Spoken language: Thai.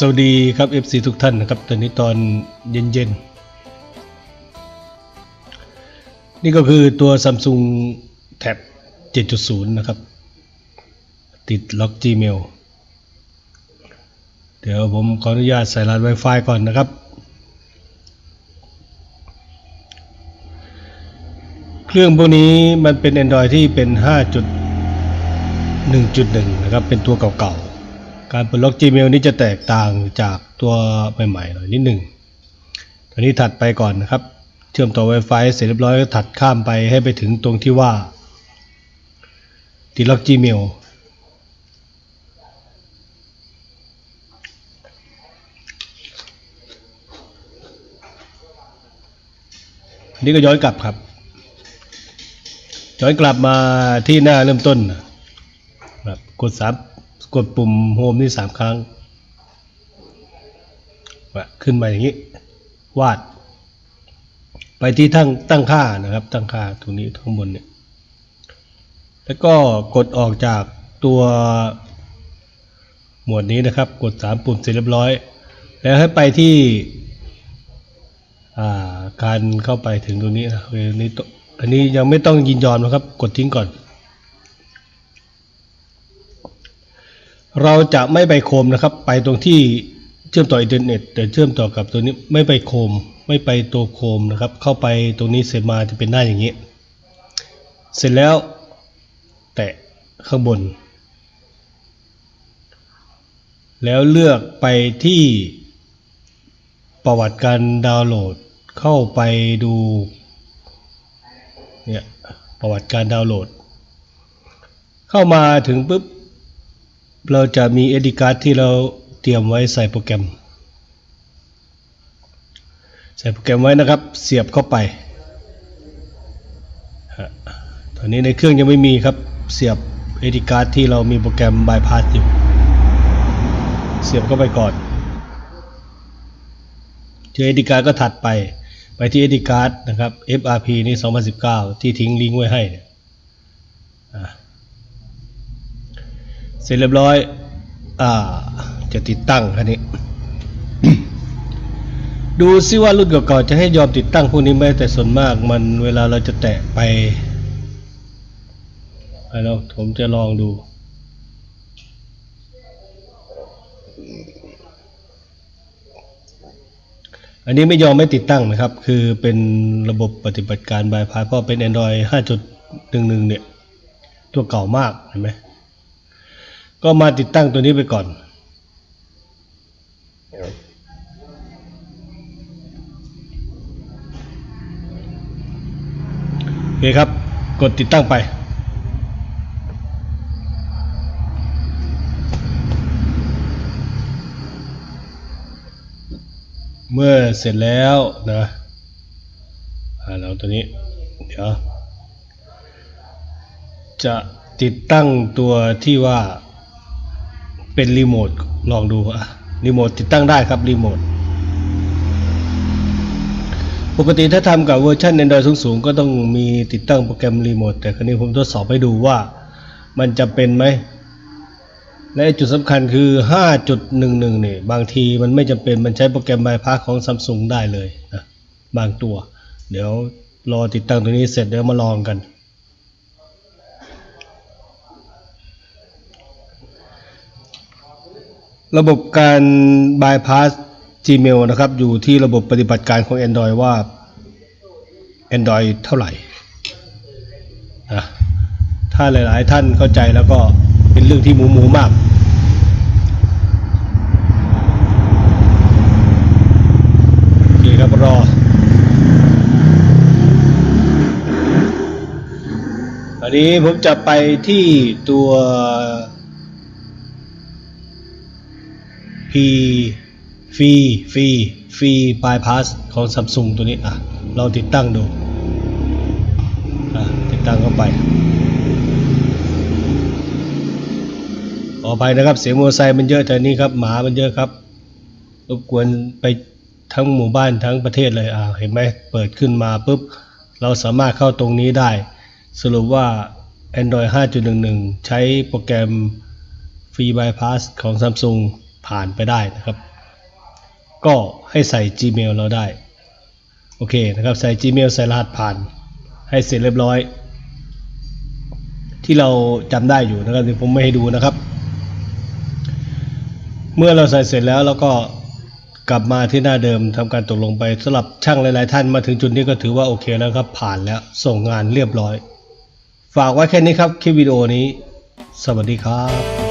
สวัสดีครับ FC ทุกท่านนะครับ ตอนนี้ตอนเย็นๆ นี่ก็คือตัว Samsung Tab 7.0 นะครับ ติดล็อก Gmail เดี๋ยวผมขออนุญาตใส่รหัส Wi-Fi ก่อนนะครับ เครื่องพวกนี้มันเป็น Android ที่เป็น 5.1.1 นะครับ เป็นตัวเก่าๆ การเปิดล็อก Gmail นี้จะแตกต่างจากตัวใหม่ๆหน่อยนิดหนึ่งตอนนี้ถัดไปก่อนนะครับ เชื่อมต่อ Wi-Fi เสร็จเรียบร้อยก็ถัดข้ามไปให้ไปถึงตรงที่ว่าติดล็อก Gmail อันนี้ก็ย้อนกลับครับ ย้อนกลับมาที่หน้าเริ่มต้นนะครับกดสาม กดปุ่มโฮมนี่สามครั้งขึ้นมาอย่างนี้ วาด ไปที่ตั้งตั้งค่านะครับ ตั้งค่าตรงนี้ข้างบนเนี่ย แล้วก็กดออกจากตัวหมวดนี้นะครับ กดสามปุ่มเสร็จเรียบร้อย แล้วให้ไปที่าการเข้าไปถึงตรงนี้นะคือนี่ตอันนี้ยังไม่ต้องยินยอมนะครับ กดทิ้งก่อน เราจะไม่ไปโคมนะครับ ไปตรงที่เชื่อมต่ออินเทอร์เน็ตแต่เชื่อมต่อกับตัวนี้ไม่ไปโคม ไม่ไปตัวโคมนะครับ เข้าไปตรงนี้เสร็จมาจะเป็นหน้าอย่างนี้ เสร็จแล้ว แตะข้างบน แล้วเลือกไปที่ประวัติการดาวน์โหลดเข้าไปดูเนี่ยประวัติการดาวน์โหลด เข้ามาถึงปุ๊บ เราจะมี SD card ที่เราเตรียมไว้ใส่โปรแกรม ใส่โปรแกรมไว้นะครับ เสียบเข้าไปตอนนี้ในเครื่องยังไม่มีครับ เสียบ SD card ที่เรามีโปรแกรม bypass อยู่ เสียบเข้าไปก่อนเจอ SD card ก็ถัดไป ไปที่ SD card นะครับ FRP นี่ 2019 ที่ทิ้งลิงก์ไว้ให้เนี่ย เสร็จเรียบร้อย อ่า จะติดตั้งคันนี้ ดูซิว่ารุ่นเก่าๆจะให้ยอมติดตั้งพวกนี้ไหมแต่ส่วนมากมันเวลาเราจะแตะไปแล้วผมจะลองดูอันนี้ไม่ยอมไม่ติดตั้งนะครับ คือเป็นระบบปฏิบัติการบายพาสเพราะเป็น Android 5.11 เนี่ย ตัวเก่ามากเห็นไหม ก็มาติดตั้งตัวนี้ไปก่อน โอเคครับ กดติดตั้งไป เมื่อเสร็จแล้วนะอ่าเราตัวนี้ เดี๋ยว จะติดตั้งตัวที่ว่า เป็นรีโมทลองดูอะรีโมทติดตั้งได้ครับรีโมทปกติถ้าทำกับเวอร์ชัน Android สูงๆก็ต้องมีติดตั้งโปรแกรมรีโมทแต่ครั้นี้ผมทดสอบให้ดูว่ามันจะเป็นไหม และจุดสำคัญคือ 5.11 เนี่ย บางทีมันไม่จำเป็นมันใช้โปรแกรมบายพาสของ Samsung ได้เลยนะบางตัว เดี๋ยวรอติดตั้งตัวนี้เสร็จเดี๋ยวมาลองกัน ระบบการบายพาส Gmail นะครับ อยู่ที่ระบบปฏิบัติการของ Android ว่า Android เท่าไหร่นะถ้าหลาย ๆ ท่านเข้าใจแล้วก็เป็นเรื่องที่หมูหมูมากโอเคครับรออันนี้ผมจะไปที่ตัว P ฟรีฟรีฟรีบายพาสของ Samsung ตัวนี้ อะลองติดตั้งดู อะ ติดตั้งเข้าไปขออภัยนะครับ เสียงมอเตอร์ไซค์มันเยอะแต่นี้ครับ หมามันเยอะครับ รบกวนไปทั้งหมู่บ้านทั้งประเทศเลย อ่า เห็นไหม เปิดขึ้นมาปุ๊บ เราสามารถเข้าตรงนี้ได้ สรุปว่า Android 5.11 ใช้โปรแกรมฟรีบายพาสของ Samsung ผ่านไปได้นะครับ ก็ให้ใส่ Gmail เราได้ โอเคนะครับใส่ Gmail ใส่รหัสผ่าน ให้เสร็จเรียบร้อย ที่เราจำได้อยู่นะครับเดี๋ยวผมไม่ให้ดูนะครับ เมื่อเราใส่เสร็จแล้วเราก็กลับมาที่หน้าเดิมทำการตกลงไปสำหรับช่างหลาย ๆ ท่านมาถึงจุดนี้ก็ถือว่าโอเคแล้วครับ ผ่านแล้วส่งงานเรียบร้อย ฝากไว้แค่นี้ครับคลิปวิดีโอนี้ สวัสดีครับ